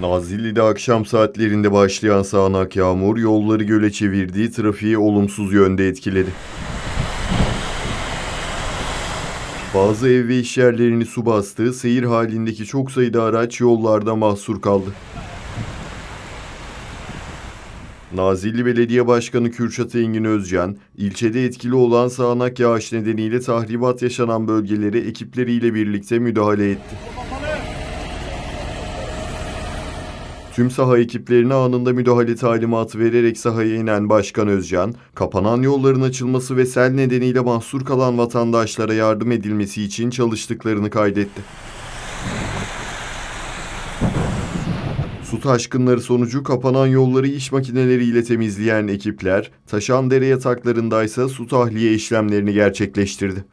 Nazilli'de akşam saatlerinde başlayan sağanak yağmur yolları göle çevirdiği trafiği olumsuz yönde etkiledi. Bazı ev ve iş yerlerini su bastı, seyir halindeki çok sayıda araç yollarda mahsur kaldı. Nazilli Belediye Başkanı Kürşat Engin Özcan, ilçede etkili olan sağanak yağış nedeniyle tahribat yaşanan bölgelere ekipleriyle birlikte müdahale etti. Tüm saha ekiplerine anında müdahale talimatı vererek sahaya inen Başkan Özcan, kapanan yolların açılması ve sel nedeniyle mahsur kalan vatandaşlara yardım edilmesi için çalıştıklarını kaydetti. Su taşkınları sonucu kapanan yolları iş makineleriyle temizleyen ekipler, taşan dere yataklarındaysa su tahliye işlemlerini gerçekleştirdi.